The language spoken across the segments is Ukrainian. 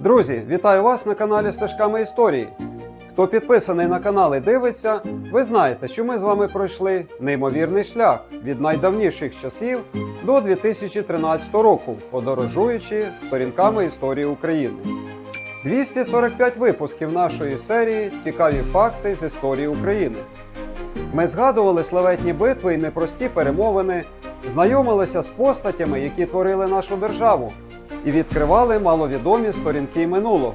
Друзі, вітаю вас на каналі Стежками історії. Хто підписаний на канал і дивиться, ви знаєте, що ми з вами пройшли неймовірний шлях від найдавніших часів до 2013 року, подорожуючи сторінками історії України. 245 випусків нашої серії Цікаві факти з історії України. Ми згадували славетні битви і непрості перемовини, знайомилися з постатями, які творили нашу державу, і відкривали маловідомі сторінки минулого.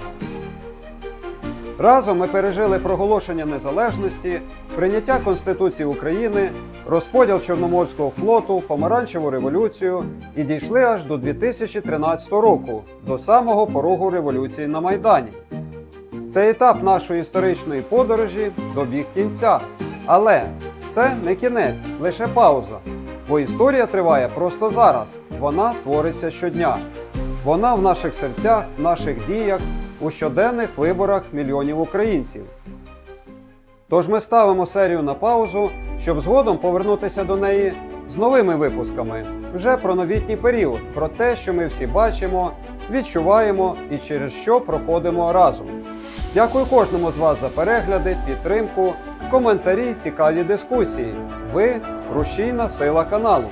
Разом ми пережили проголошення незалежності, прийняття Конституції України, розподіл Чорноморського флоту, помаранчеву революцію і дійшли аж до 2013 року, до самого порогу революції на Майдані. Цей етап нашої історичної подорожі добіг кінця. Але це не кінець, лише пауза. Бо історія триває просто зараз. Вона твориться щодня. Вона в наших серцях, в наших діях, у щоденних виборах мільйонів українців. Тож ми ставимо серію на паузу, щоб згодом повернутися до неї з новими випусками вже про новітній період, про те, що ми всі бачимо, відчуваємо і через що проходимо разом. Дякую кожному з вас за перегляди, підтримку, коментарі, цікаві дискусії. Ви рушійна сила каналу.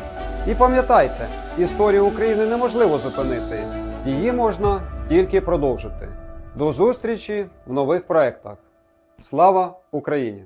І пам'ятайте, історію України неможливо зупинити, її можна тільки продовжити. До зустрічі в нових проєктах. Слава Україні!